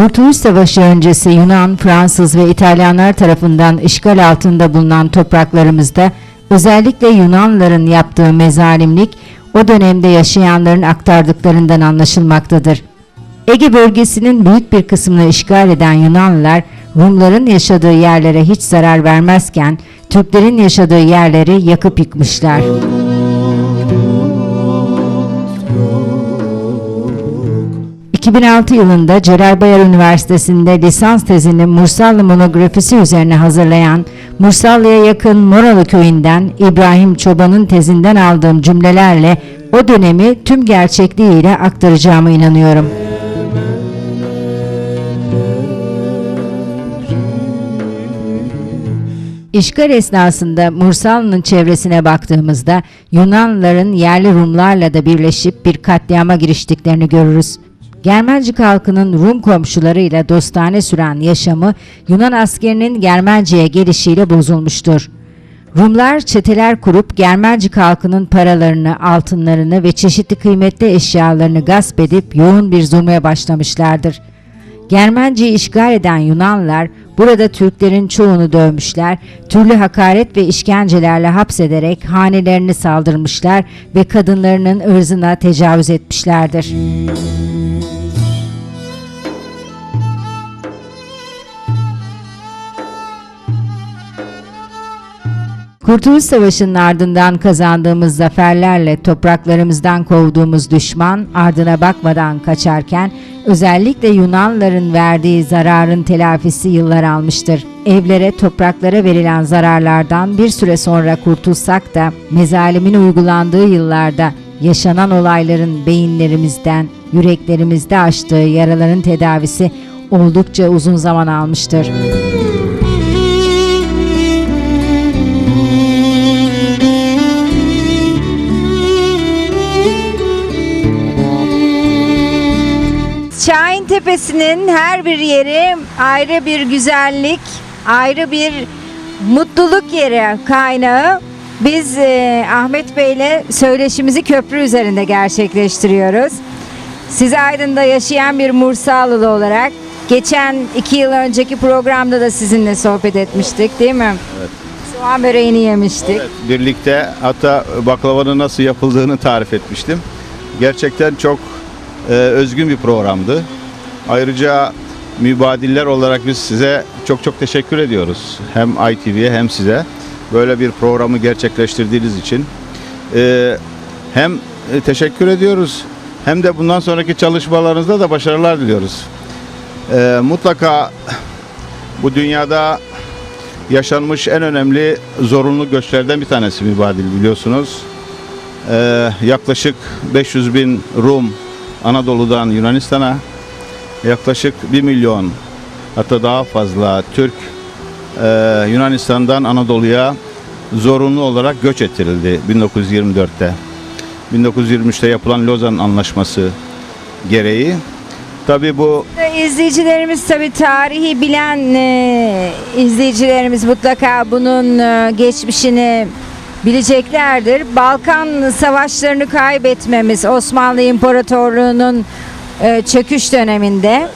Kurtuluş Savaşı öncesi Yunan, Fransız ve İtalyanlar tarafından işgal altında bulunan topraklarımızda özellikle Yunanlıların yaptığı mezalimlik o dönemde yaşayanların aktardıklarından anlaşılmaktadır. Ege bölgesinin büyük bir kısmını işgal eden Yunanlılar Rumların yaşadığı yerlere hiç zarar vermezken Türklerin yaşadığı yerleri yakıp yıkmışlar. ...2006 yılında Celal Bayar Üniversitesi'nde lisans tezini Mursallı monografisi üzerine hazırlayan... ...Mursallı'ya yakın Moralı köyünden İbrahim Çoban'ın tezinden aldığım cümlelerle... ...o dönemi tüm gerçekliğiyle aktaracağıma inanıyorum. İşgal esnasında Mursallı'nın çevresine baktığımızda Yunanlıların yerli Rumlarla da birleşip bir katliama giriştiklerini görürüz. Germencik halkının Rum komşularıyla dostane süren yaşamı Yunan askerinin Germenci'ye gelişiyle bozulmuştur. Rumlar çeteler kurup Germencik halkının paralarını, altınlarını ve çeşitli kıymetli eşyalarını gasp edip yoğun bir zulme başlamışlardır. Germenci'yi işgal eden Yunanlılar burada Türklerin çoğunu dövmüşler, türlü hakaret ve işkencelerle hapsederek hanelerini saldırmışlar ve kadınlarının ırzına tecavüz etmişlerdir. Kurtuluş Savaşı'nın ardından kazandığımız zaferlerle topraklarımızdan kovduğumuz düşman ardına bakmadan kaçarken özellikle Yunanların verdiği zararın telafisi yıllar almıştır. Evlere, topraklara verilen zararlardan bir süre sonra kurtulsak da mezalimin uygulandığı yıllarda yaşanan olayların beyinlerimizden, yüreklerimizde açtığı yaraların tedavisi oldukça uzun zaman almıştır. Şahin Tepesi'nin her bir yeri ayrı bir güzellik, ayrı bir mutluluk yeri kaynağı. Biz e, Ahmet Bey'le söyleşimizi köprü üzerinde gerçekleştiriyoruz. Siz Aydın'da yaşayan bir Mursalılı olarak geçen iki yıl önceki programda da sizinle sohbet etmiştik değil mi? Evet. Soğan böreğini yemiştik. Evet, birlikte hatta baklavanın nasıl yapıldığını tarif etmiştim. Gerçekten çok e, özgün bir programdı. Ayrıca mübadiller olarak biz size çok çok teşekkür ediyoruz. Hem ITV'ye hem size böyle bir programı gerçekleştirdiğiniz için. E, hem e, teşekkür ediyoruz hem de bundan sonraki çalışmalarınızda da başarılar diliyoruz. E, mutlaka bu dünyada yaşanmış en önemli zorunlu göçlerden bir tanesi mübadil biliyorsunuz. Ee, yaklaşık 500 bin Rum Anadolu'dan Yunanistan'a yaklaşık 1 milyon hatta daha fazla Türk e, Yunanistan'dan Anadolu'ya zorunlu olarak göç ettirildi 1924'te. 1923'te yapılan Lozan Anlaşması gereği. Tabii bu İzleyicilerimiz tabii tarihi bilen e, izleyicilerimiz mutlaka bunun e, geçmişini bileceklerdir. Balkan savaşlarını kaybetmemiz Osmanlı İmparatorluğu'nun e, çöküş döneminde.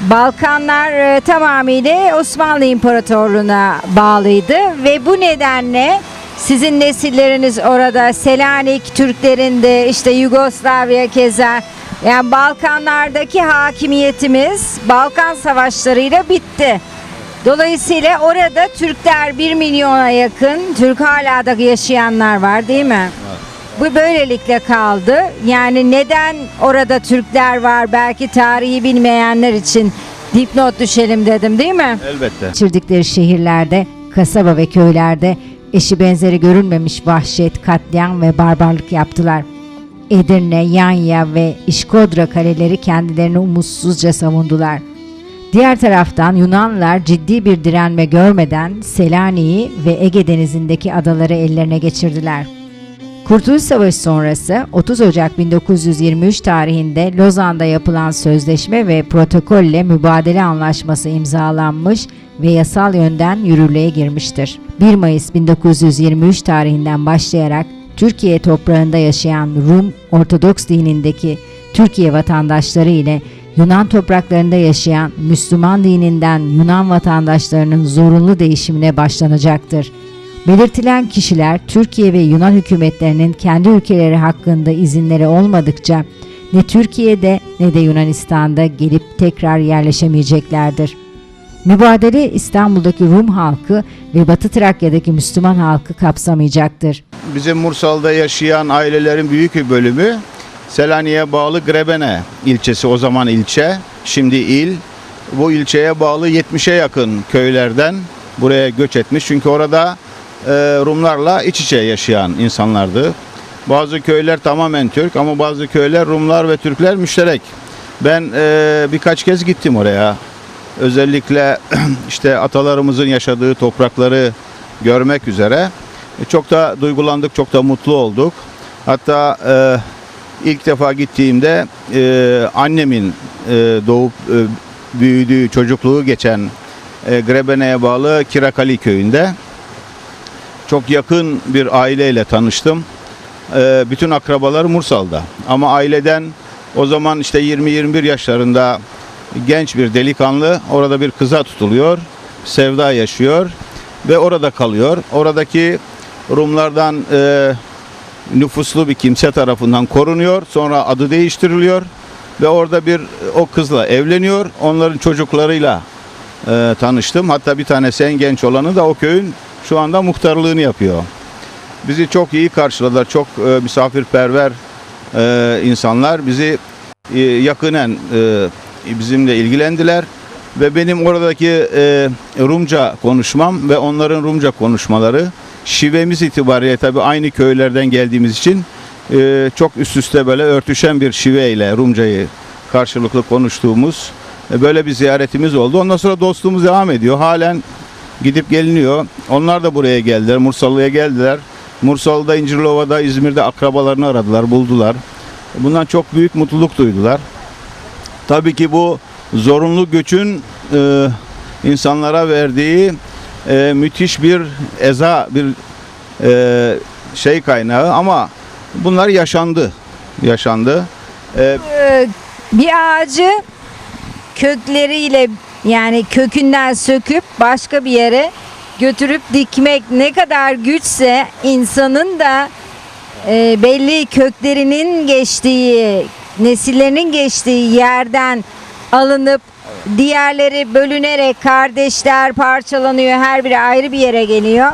Balkanlar e, tamamıyla Osmanlı İmparatorluğu'na bağlıydı ve bu nedenle sizin nesilleriniz orada Selanik Türklerin de işte Yugoslavya keza yani Balkanlardaki hakimiyetimiz Balkan savaşlarıyla bitti. Dolayısıyla orada Türkler 1 milyona yakın Türk hala da yaşayanlar var değil mi? Bu böylelikle kaldı. Yani neden orada Türkler var belki tarihi bilmeyenler için dipnot düşelim dedim değil mi? elbette Geçirdikleri şehirlerde, kasaba ve köylerde eşi benzeri görülmemiş vahşet, katliam ve barbarlık yaptılar. Edirne, Yanya ve İşkodra kaleleri kendilerini umutsuzca savundular. Diğer taraftan Yunanlılar ciddi bir direnme görmeden Selanik'i ve Ege Denizi'ndeki adaları ellerine geçirdiler. Kurtuluş Savaşı sonrası 30 Ocak 1923 tarihinde Lozan'da yapılan sözleşme ve protokolle mübadele anlaşması imzalanmış ve yasal yönden yürürlüğe girmiştir. 1 Mayıs 1923 tarihinden başlayarak Türkiye toprağında yaşayan Rum Ortodoks dinindeki Türkiye vatandaşları ile Yunan topraklarında yaşayan Müslüman dininden Yunan vatandaşlarının zorunlu değişimine başlanacaktır. Belirtilen kişiler Türkiye ve Yunan hükümetlerinin kendi ülkeleri hakkında izinleri olmadıkça ne Türkiye'de ne de Yunanistan'da gelip tekrar yerleşemeyeceklerdir. Mübadele İstanbul'daki Rum halkı ve Batı Trakya'daki Müslüman halkı kapsamayacaktır. Bizim Mursal'da yaşayan ailelerin büyük bir bölümü Selanik'e bağlı Grebene ilçesi o zaman ilçe, şimdi il. Bu ilçeye bağlı 70'e yakın köylerden buraya göç etmiş. Çünkü orada Rumlarla iç içe yaşayan insanlardı. Bazı köyler tamamen Türk ama bazı köyler Rumlar ve Türkler müşterek. Ben e, birkaç kez gittim oraya. Özellikle işte atalarımızın yaşadığı toprakları görmek üzere. E, Çok da duygulandık, çok da mutlu olduk. Hatta e, ilk defa gittiğimde e, annemin e, doğup e, büyüdüğü, çocukluğu geçen e, Grebene'ye bağlı Kirakali köyünde çok yakın bir aileyle tanıştım. E, bütün akrabaları Mursal'da. Ama aileden o zaman işte 20-21 yaşlarında genç bir delikanlı orada bir kıza tutuluyor. Sevda yaşıyor ve orada kalıyor. Oradaki Rumlardan e, nüfuslu bir kimse tarafından korunuyor. Sonra adı değiştiriliyor ve orada bir o kızla evleniyor. Onların çocuklarıyla e, tanıştım. Hatta bir tanesi en genç olanı da o köyün şu anda muhtarlığını yapıyor. Bizi çok iyi karşıladılar. Çok e, misafirperver e, insanlar. Bizi e, yakınen e, bizimle ilgilendiler ve benim oradaki e, Rumca konuşmam ve onların Rumca konuşmaları şivemiz itibariyle tabii aynı köylerden geldiğimiz için e, çok üst üste böyle örtüşen bir şiveyle Rumcayı karşılıklı konuştuğumuz e, böyle bir ziyaretimiz oldu. Ondan sonra dostluğumuz devam ediyor. Halen gidip geliniyor. Onlar da buraya geldiler. Mursallı'ya geldiler. Mursal'da, İncirlova'da, İzmir'de akrabalarını aradılar, buldular. Bundan çok büyük mutluluk duydular. Tabii ki bu zorunlu göçün e, insanlara verdiği e, müthiş bir eza, bir e, şey kaynağı ama bunlar yaşandı. Yaşandı. E, Ee, bir ağacı kökleriyle yani kökünden söküp başka bir yere götürüp dikmek ne kadar güçse insanın da e, belli köklerinin geçtiği, nesillerinin geçtiği yerden alınıp diğerleri bölünerek kardeşler parçalanıyor, her biri ayrı bir yere geliyor.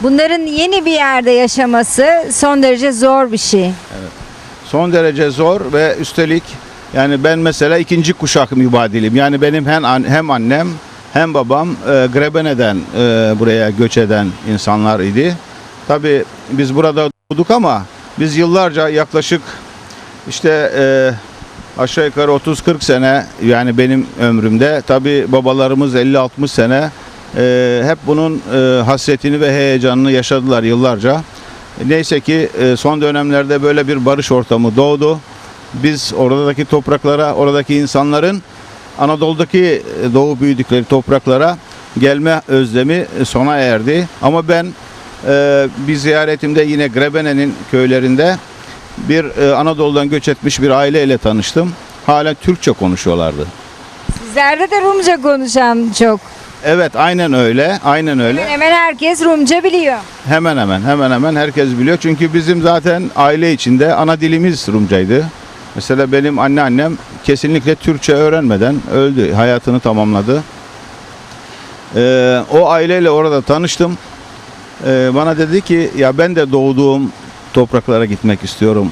Bunların yeni bir yerde yaşaması son derece zor bir şey. son derece zor ve üstelik yani ben mesela ikinci kuşak mübadilim. Yani benim hem, hem annem hem babam e, Grebene'den e, buraya göç eden insanlar idi. Tabii biz burada doğduk ama biz yıllarca yaklaşık işte e, aşağı yukarı 30-40 sene yani benim ömrümde tabii babalarımız 50-60 sene e, hep bunun e, hasretini ve heyecanını yaşadılar yıllarca. Neyse ki e, son dönemlerde böyle bir barış ortamı doğdu. Biz oradaki topraklara, oradaki insanların Anadolu'daki doğu büyüdükleri topraklara gelme özlemi sona erdi. Ama ben e, bir ziyaretimde yine Grebene'nin köylerinde bir e, Anadolu'dan göç etmiş bir aileyle tanıştım. Hala Türkçe konuşuyorlardı. Sizlerde de Rumca konuşan çok. Evet aynen öyle. Aynen öyle. Hemen hemen herkes Rumca biliyor. Hemen hemen hemen hemen herkes biliyor. Çünkü bizim zaten aile içinde ana dilimiz Rumcaydı. Mesela benim anneannem kesinlikle Türkçe öğrenmeden öldü. Hayatını tamamladı. Ee, o aileyle orada tanıştım. Ee, bana dedi ki ya ben de doğduğum topraklara gitmek istiyorum.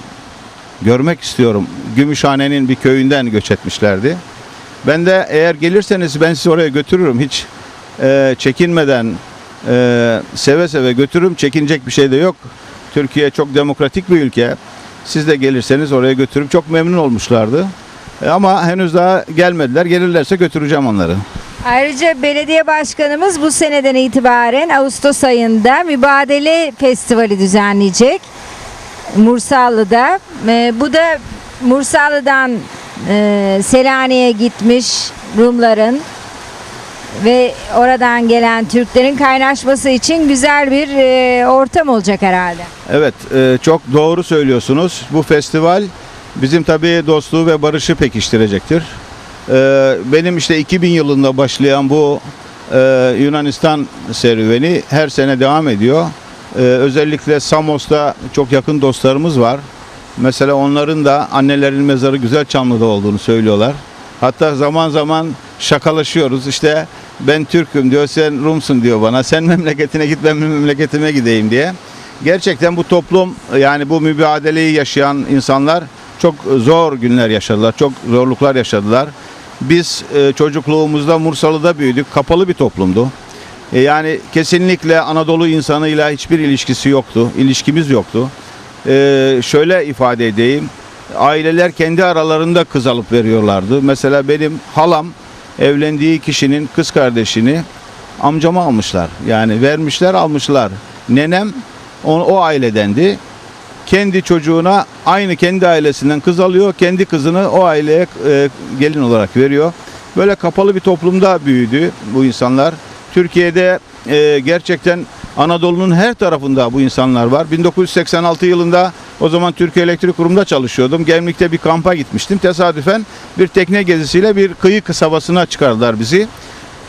Görmek istiyorum. Gümüşhane'nin bir köyünden göç etmişlerdi. Ben de eğer gelirseniz ben sizi oraya götürürüm. Hiç e, çekinmeden e, seve seve götürürüm. Çekinecek bir şey de yok. Türkiye çok demokratik bir ülke. Siz de gelirseniz oraya götürüp çok memnun olmuşlardı. E, Ama henüz daha gelmediler. Gelirlerse götüreceğim onları. Ayrıca belediye başkanımız bu seneden itibaren Ağustos ayında Mübadele Festivali düzenleyecek. Mursallı'da. Ee, bu da Mursallı'dan e, Selanik'e gitmiş Rumların ve oradan gelen Türklerin kaynaşması için güzel bir e, ortam olacak herhalde. Evet, e, çok doğru söylüyorsunuz. Bu festival bizim tabii dostluğu ve barışı pekiştirecektir. E, Benim işte 2000 yılında başlayan bu e, Yunanistan serüveni her sene devam ediyor. E, Özellikle Samos'ta çok yakın dostlarımız var. Mesela onların da annelerin mezarı Güzelçamlı'da olduğunu söylüyorlar. Hatta zaman zaman şakalaşıyoruz. İşte ben Türk'üm diyor, sen Rumsun diyor bana. Sen memleketine git, ben memleketime gideyim diye. Gerçekten bu toplum yani bu mübadeleyi yaşayan insanlar çok zor günler yaşadılar. Çok zorluklar yaşadılar. Biz e, çocukluğumuzda Mursalı'da büyüdük. Kapalı bir toplumdu. E, yani kesinlikle Anadolu insanıyla hiçbir ilişkisi yoktu. İlişkimiz yoktu. E, şöyle ifade edeyim. Aileler kendi aralarında kız alıp veriyorlardı. Mesela benim halam evlendiği kişinin kız kardeşini amcama almışlar. Yani vermişler almışlar. Nenem o, o ailedendi. Kendi çocuğuna aynı kendi ailesinden kız alıyor. Kendi kızını o aileye e, gelin olarak veriyor. Böyle kapalı bir toplumda büyüdü bu insanlar. Türkiye'de e, gerçekten Anadolu'nun her tarafında bu insanlar var. 1986 yılında o zaman Türkiye Elektrik Kurumu'nda çalışıyordum. Gemlik'te bir kampa gitmiştim. Tesadüfen bir tekne gezisiyle bir kıyı kasabasına çıkardılar bizi.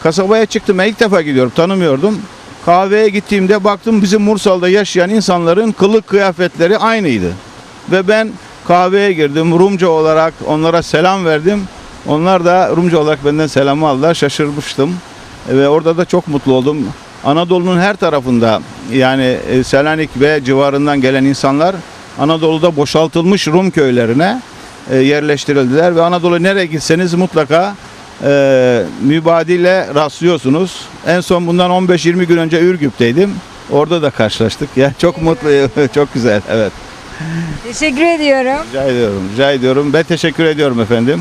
Kasabaya çıktım. Ben ilk defa gidiyorum. Tanımıyordum. Kahveye gittiğimde baktım bizim Mursal'da yaşayan insanların kılık kıyafetleri aynıydı. Ve ben kahveye girdim. Rumca olarak onlara selam verdim. Onlar da Rumca olarak benden selamı aldılar. Şaşırmıştım. Ve orada da çok mutlu oldum. Anadolu'nun her tarafında yani e, Selanik ve civarından gelen insanlar Anadolu'da boşaltılmış Rum köylerine e, yerleştirildiler ve Anadolu nereye gitseniz mutlaka e, mübadile rastlıyorsunuz. En son bundan 15-20 gün önce Ürgüp'teydim. Orada da karşılaştık. Ya çok mutluyum. çok güzel. Evet. Teşekkür ediyorum. Rica ediyorum. Rica ediyorum. Ben teşekkür ediyorum efendim.